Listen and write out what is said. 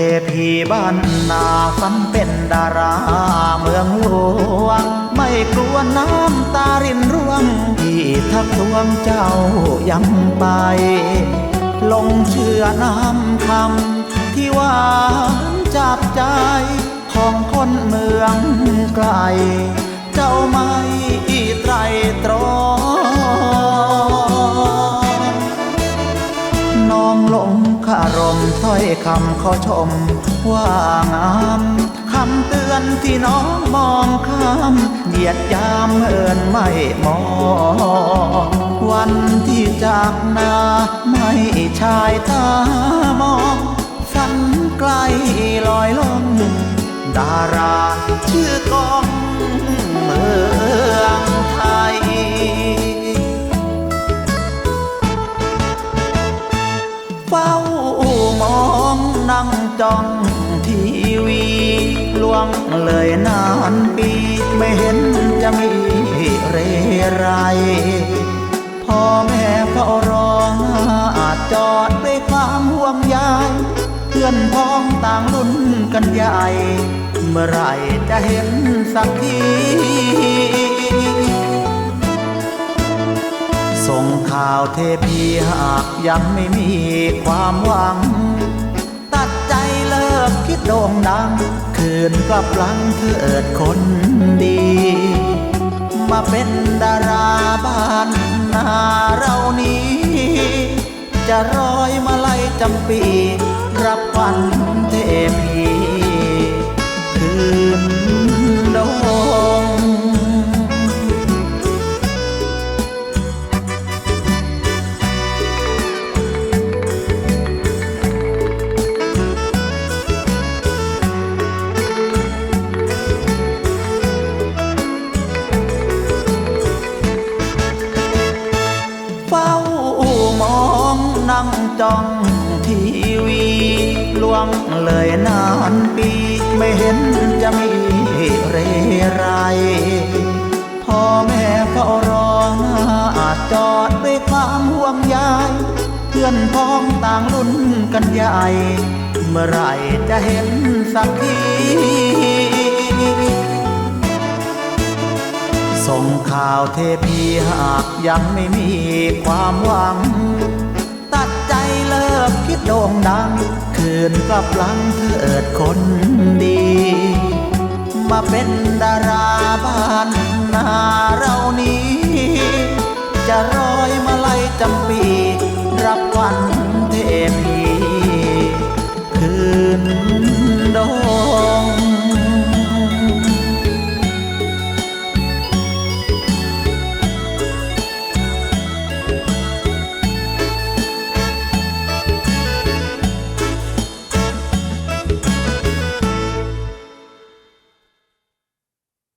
เทพีบ้านนาฝันเป็นดาราเมืองหลวง ไม่กลัวน้ำตารินร่วงที่ทักทวงเจ้ายังไป ลงเชื่อน้ำคำที่หวานจับใจของคนเมืองไกล เจ้าม่ไน้องหลงคารมถ้อยคำขอชม ว่างามคำเตือนที่น้องมองข้ามเหยียดยามเอินไม่มองวันที่จากนาไม่ชายตามองฝันไกลลอยล่องดารา นั่งจ้องทีวีล่วงเลยนานปีไม่เห็นจะมีเรไร พ่อแม่เฝ้ารออาจจอดด้วยความห่วงใยเพื่อนพ้องต่างลุ้นกันใหญ่ เมื่อไรจะเห็นสักทีส่งข่าวเทพีหากยังไม่มีความหวัง กคิดโด่งดัง คืนกลับหลังเอิดคนดี มาเป็นดาราบ้านนาเรานี้ จะร้อยมาไล่จำปี รับวันเทพี เฝ้ามองนั่งจ้องทีวีล่วงเลยนานปี ไม่เห็นจะมีเรไร พ่อแม่เฝ้ารออาจจอดด้วยความห่วงใยเพื่อนพ้องต่างลุ้นกันใหญ่ เมื่อไรจะเห็นสักที ส่งข่าวเทพีหากยังไม่มีความหวัง ตัดใจเลิกคิดโด่งดัง คืนกลับหลังเถิดคนดี มาเป็นดาราบ้านนาเรานี้จะร้